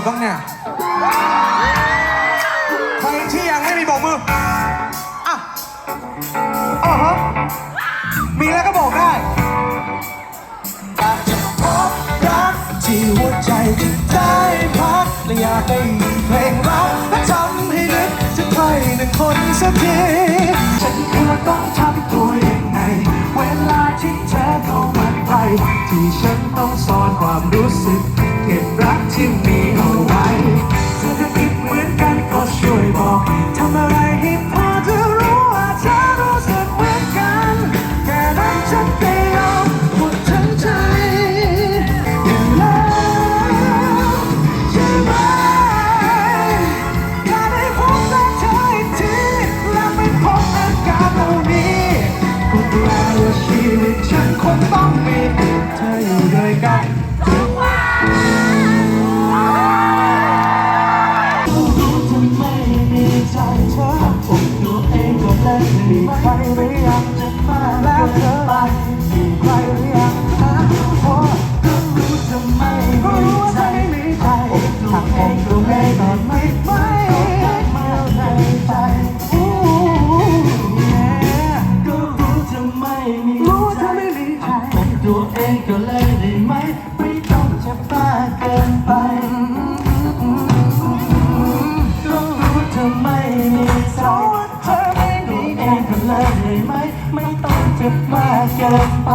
ดบ้างเนี่ย ใครที่ยังไม่มีบอกมือ อะอ๋อฮะมีแล้วก็บอกได้อยากจะพบรักที่หัวใจจะได้พักและอยากได้ยินเพลงรักและทำให้นึกถึงใครหนึ่งคนสักทีฉันควรต้องทำตัวยังไง เวลาที่เธอเข้ามาใกล้ที่ฉันต้องซ่อนความรู้สึก รักที่มี เล่นมีใครหรืากเกินไป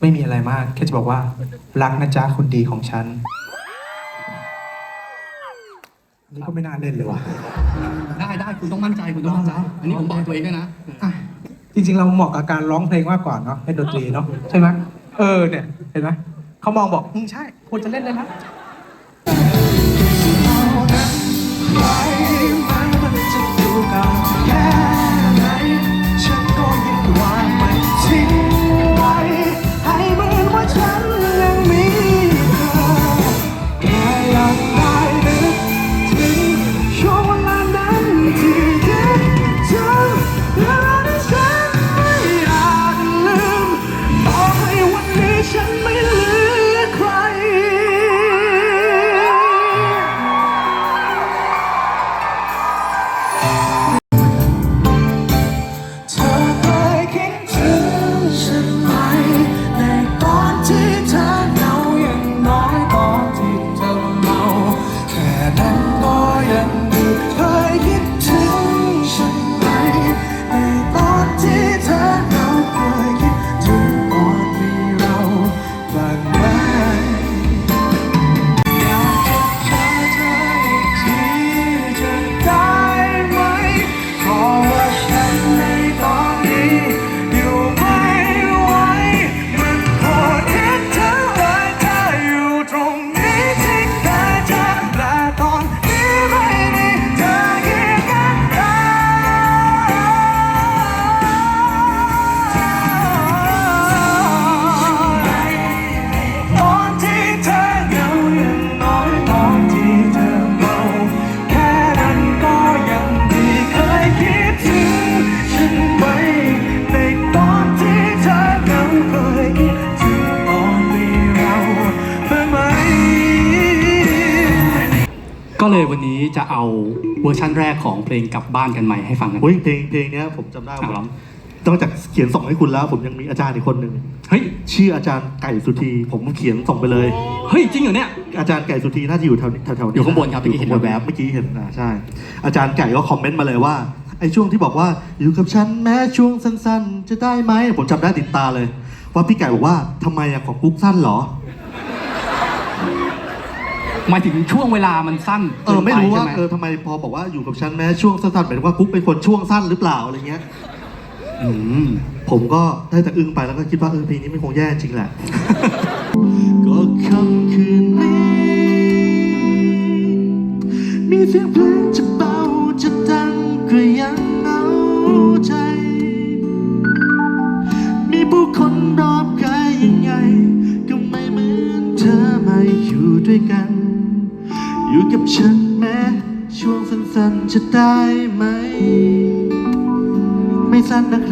ไม่มีอะไรมาก แค่จะบอกว่า รักนะจ๊ะคนดีของฉัน นี่ก็ไม่น่าเล่นเลยว่ะ ได้ได้คุณต้องมั่นใจคุณต้องมั่นใจ อันนี้ผมบอกตัวเองด้วยนะอะจริงๆ เราเหมาะกับการร้องเพลงมากกว่าเนาะเล่นดนตรีเนาะใช่ไหมเออเนี่ย เห็นไหมเขามองบอกอืมใช่ควรจะเล่นเลยนะไปมันมันจะดูเก่าแค่ไหน เลยวันนี้จะเอาเวอร์ชั่นแรกของเพลงกลับบ้านกันใหม่ให้ฟังกันโอ้ยเพลงเพลงเนี้ยผมจำได้ครับผมนอกจากเขียนส่งให้คุณแล้ว ผมยังมีอาจารย์อีกคนหนึ่งเฮ้ย ชื่ออาจารย์ไก่สุธีผมเขียนส่งไปเลย เฮ้ย จริงเหรอเนี่ย อาจารย์ไก่สุธีน่าจะอยู่แถวแถวแถวๆอยู่ข้างบนครับเมื่อกี้เห็นอยู่ข้างบแว๊บๆ เมื่อกี้เห็นอ่าใช่ อาจารย์ไก่ก็คอมเมนต์มาเลยว่าไอ้ช่วงที่บอกว่าอยู่กับฉันแม้ช่วงสั้นๆ จะได้ไหมผมจำได้ติดตาเลย ว่าพี่ไก่บอกว่าทำไมอะของกุ๊กสั้นเหรอ หมายถึงช่วงเวลามันสั้นเออไม่รู้ว่ากินปเออทำไมพอบอกว่าอยู่กับฉันแม้ช่วงสั้นๆหมายถึงว่ากุ๊กเป็นคนช่วงสั้นหรือเปล่าอะไรเงี้ยอืมผมก็ได้แต่อึ้งไปแล้วก็คิดว่าเออเพลงนี้มันคงแย่จริงแหละ ก็ค่ำคืนนี้มีเสียงเพลงจะเบา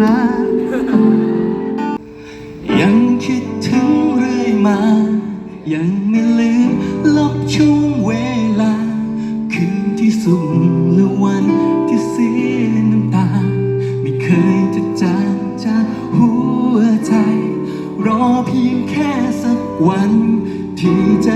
รับยังคิดถึงเรื่อยมา ยังไม่ลืมลบช่วงเวลา คืนที่สุขและวันที่เสียน้ำตา ไม่เคยจะจางจากหัวใจ รอเพียงแค่สักวัน ที่ใจ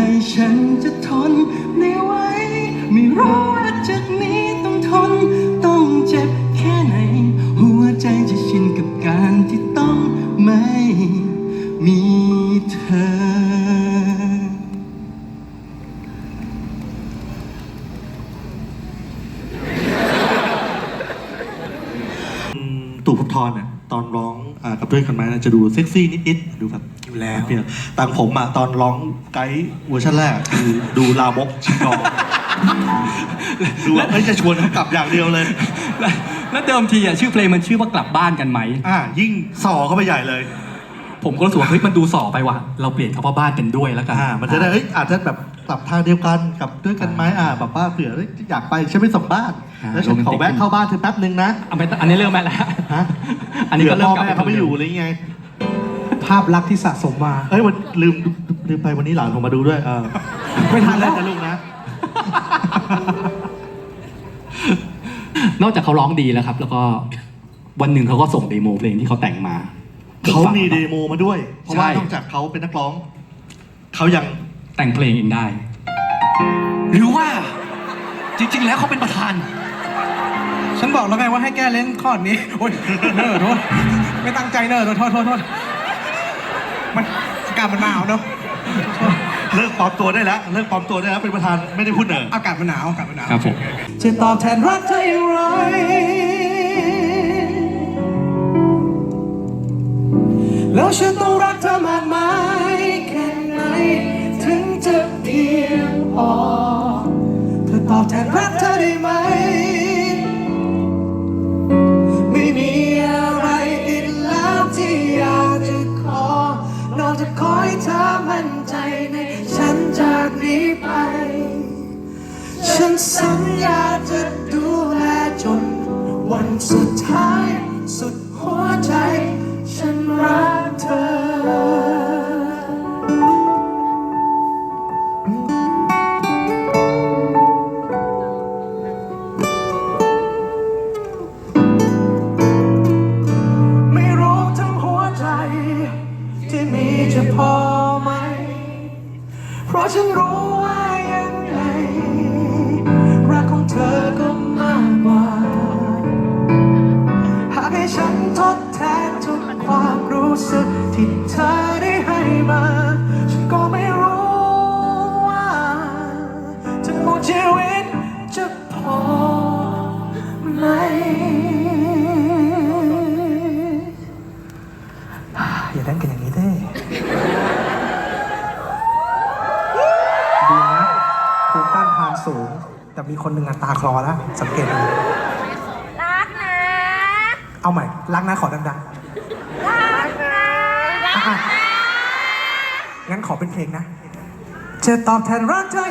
ด้วยกันไหมนะจะดูเซ็กซี่นิดๆดูแบบอยู่แล้วเปรี้ยวต่างผมอะตอนร้องไกด์เวอร์ชันแรกอะคือดูลามกชิงกองดูว่าเอ้ยจะชวนเขากลับอย่างเดียวเลยและและเดิมทีอะชื่อเพลงมันชื่อว่ากลับบ้านกันไหมอ่ายิ่งส่อเข้าไปใหญ่เลย ผมก็รู้สึกว่าเฮ้ยมันดูส่อไปว่ะเราเปลี่ยนคำว่าบ้านเป็นด้วยแล้วกันอ่ามันจะได้เอ้ยอาจจะแบบกลับทางเดียวกันกลับด้วยกันไหมอ่าแบบว่าเผื่อเอ้ยอยากไปฉันไม่สัมบ้านอ่า แล้วฉันขอแวะเข้าบ้านเธอแป๊บนึงนะ เอาไปอันนี้เริ่มแม่แล้วฮะ อันนี้ก็เริ่มผื่กลับพ่อแม่เขาไม่อยู่อะไรไง ภาพลักษณ์ที่สะสมมาเอ้ยวันลืมลืมไปวันนี้หลานผมมาดูด้วยเออไม่ทันแล้วนะลูกนะ นอกจากเขาร้องดีแล้วครับ แล้วก็วันหนึ่งเขาก็ส่งเดโมเพลงที่เขาแต่งมา เขามีเดโมมาด้วย เพราะว่าใช่นอกจากเขาเป็นนักร้อง เขายังแต่งเพลงเองได้ หรือว่าจริง ๆ แล้วเขาเป็นประธาน ฉันบอกแล้วไงว่าให้แก้เล่นข้อนี้โอ้ยเนอโทษไม่ตั้งใจเนอโทษโทษโทษโทษมันอากาศมันหนาวเนอะเลิกปลอมตัวได้แล้ว เลิกปลอมตัวได้แล้วเป็นประธานไม่ได้พูดเหนออากาศมันหนาวอากาศมันหนาวครับผมจะตอบแทนรักเธออย่างไรแล้วฉันต้องรักเธอมากมายแค่ไหนถึงจะเพียงพอเธอตอบแทนรักเธอได้ไหมไม่ สัญญาจะดูแลจนวันสุดท้าย คนหนึ่งอะตาคลอแล้ว สังเกตดูรักนะ เอาใหม่ รักนะขอดังรักนะๆอะๆ งั้นขอเป็นเพลงนะ จะตอบแทนรักเธอ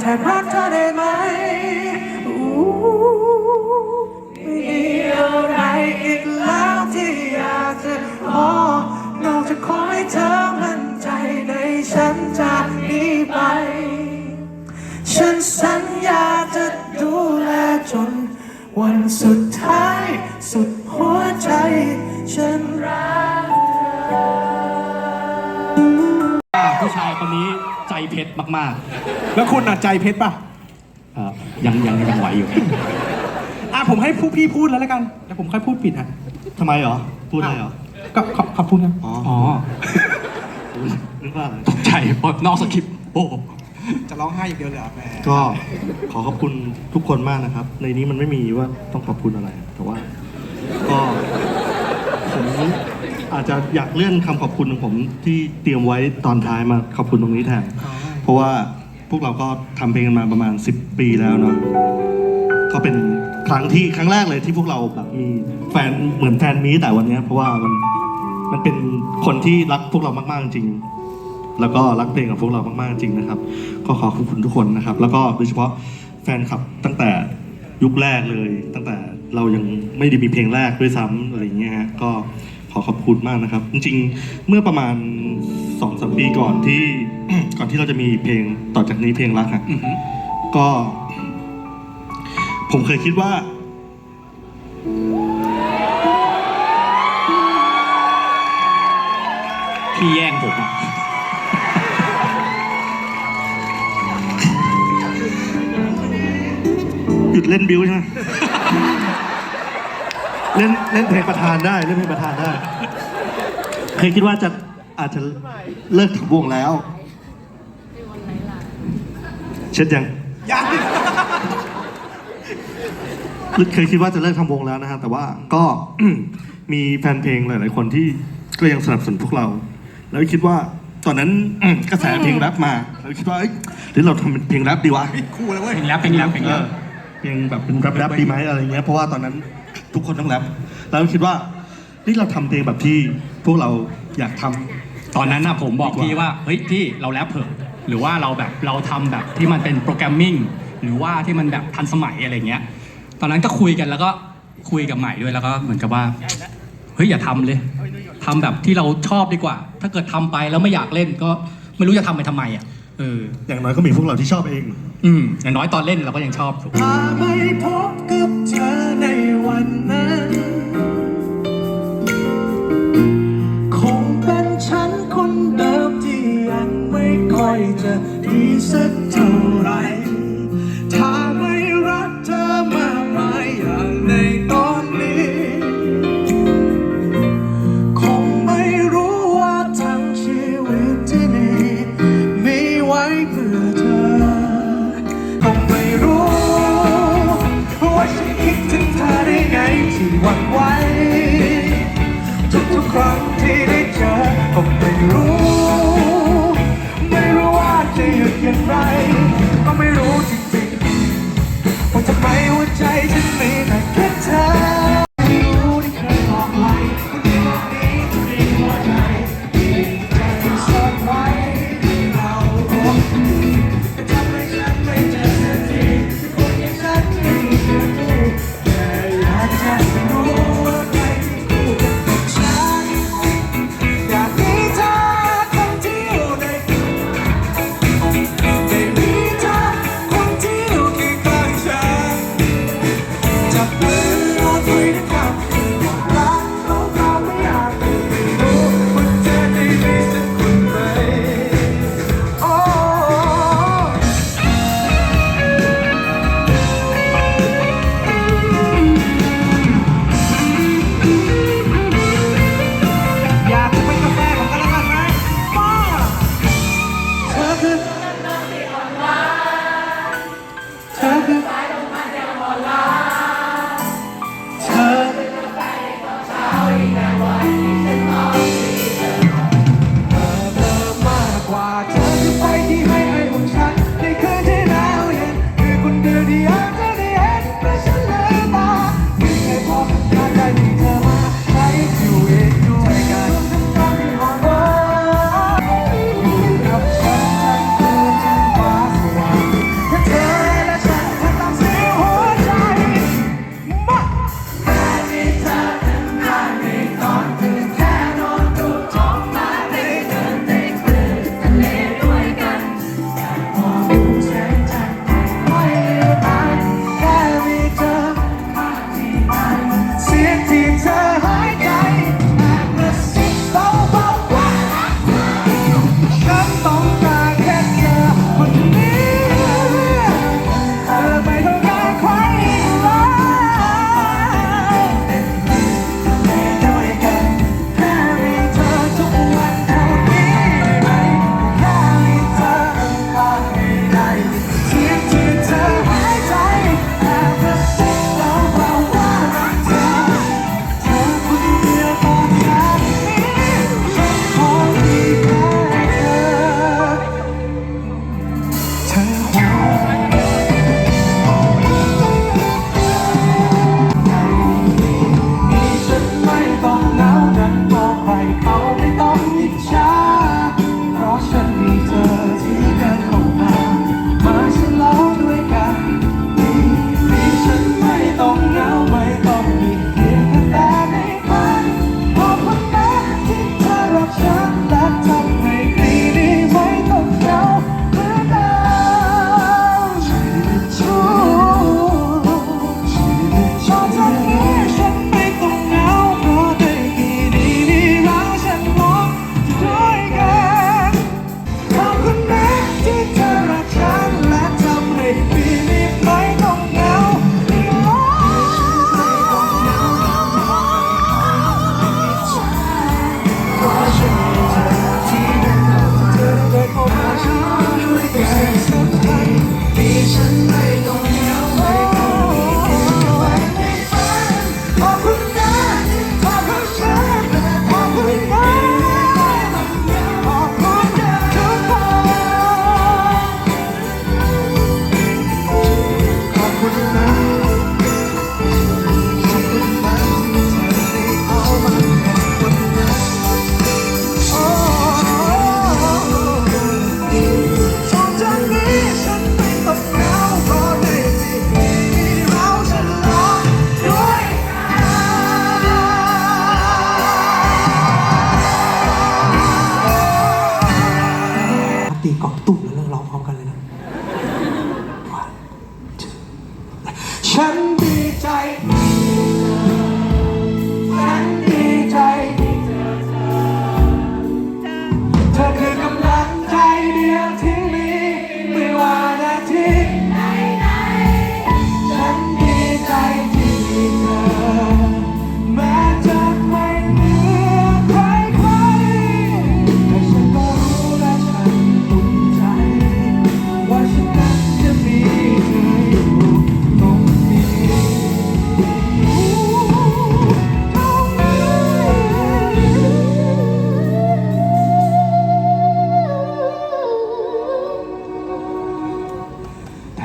แทนรักเธอได้ไหมไม่มีอะไรอีกแล้วที่อยากจะขอนอกจากขอให้เธอมั่นใจในฉันจากนี้ไป ฉันสัญญาจะดูแลจน วันสุดท้ายสุดหัวใจ ฉันรักเธอ ผู้ชายคนนี้ ใจเพชรมากแล้วคุณอะใจเพชรป่ะ ๆเอ่อยังยังยังไหวอยู่ อะผมให้ผู้พี่พูดแล้วแล้วกันเดี๋ยวผมค่อยพูดปิดฮะทำไมเหรอ พูดอะไรเหรอ ก็ขอบขอบคุณครับ อ๋ออ๋อนึกว่าอะไร ตกใจเพราะนอกสคริปต์โอ้จะร้องไห้อย่างเดียวเลยเหรอแหมก็ขอขอบคุณทุกคนมากนะครับ ในนี้มันไม่มีว่าต้องขอบคุณอะไร แต่ว่า ก็ผม อาจจะอยากเลื่อนคำขอบคุณของผมที่เตรียมไว้ตอนท้ายมาขอบคุณตรงนี้แทน เพราะว่าพวกเราก็ทำเพลงกันมาประมาณ 10 ปีแล้วเนาะก็เป็นครั้งที่ครั้งแรกเลยที่พวกเราแบบมีแฟนเหมือนแฟนมีแต่วันเนี้ยเพราะว่ามันมันเป็นคนที่รักพวกเรามากๆจริง แล้วก็รักเพลงของพวกเรามากๆจริงนะครับ ก็ขอขอบคุณทุกคนนะครับ แล้วก็โดยเฉพาะแฟนคลับตั้งแต่ยุคแรกเลย ตั้งแต่เรายังไม่ได้มีเพลงแรกด้วยซ้ำอะไรอย่างเงี้ยฮะก็ข อขอบคุณมากนะครับ จริงๆ เมื่อประมาณสองสามปีก่อนที่ ก่อนที่เราจะมีเพลงต่อจากนี้เพลงรักอะอื้อหือก็ ผมเคยคิดว่า พี่แย่งผมอะหยุดเล่นบิวใช่ไหม เล่นเล่นเพลงประธานได้เล่นเพลงประธานได้ เคยคิดว่าจะอาจจะเลิกทำวงแล้วเช็ดยังยังเคยคิดว่าจะเลิกทำวงแล้วนะฮะแต่ว่าก็มีแฟนเพลงหลาย ๆ คนที่ก็ยังสนับสนุนพวกเรา แล้วคิดว่าตอนนั้นกระแสเพลงแรปมาเราคิดว่าเอ้ยหรือเราทำเป็นเพลงแรปดีวะปิดคู่แล้วเว้ยเพลงแรปเพลงแรปเพลงเอแรอปเพลงแบบเป็นแรปแรปดีไหมอะไรเงี้ยเพราะว่าตอนนั้น ทุกคนต้องแรปแล้วคิดว่านี่เราทำเพลงแบบที่พวกเราอยากทำ ตอนนั้นนะผมบอกดีกว่าพี่ว่าเฮ้ยพี่เราแรปเถอะหรือว่าเราแบบเราทำแบบที่มันเป็นโปรแกรมมิ่งหรือว่าที่มันแบบทันสมัยอะไรเงี้ย ตอนนั้นก็คุยกันแล้วก็คุยกับใหม่ด้วยแล้วก็เหมือนกับว่าเฮ้ยอย่าทำเลยทำแบบที่เราชอบดีกว่า ถ้าเกิดทำไปแล้วไม่อยากเล่นก็ไม่รู้จะทำไปทำไมอะเอออย่างน้อยก็มีพวกเราที่ชอบเอง อืมอย่างน้อยตอนเล่นเราก็ยังชอบถูก พาไม่พบกับ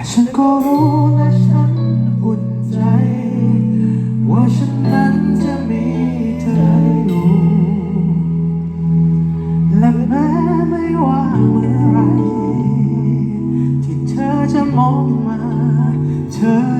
ฉันก็รู้และฉันอุ่นใจ ว่าฉันนั้นจะมีเธออยู่ และแม้ไม่ว่าเมื่อไร ที่เธอจะมองมา เธอ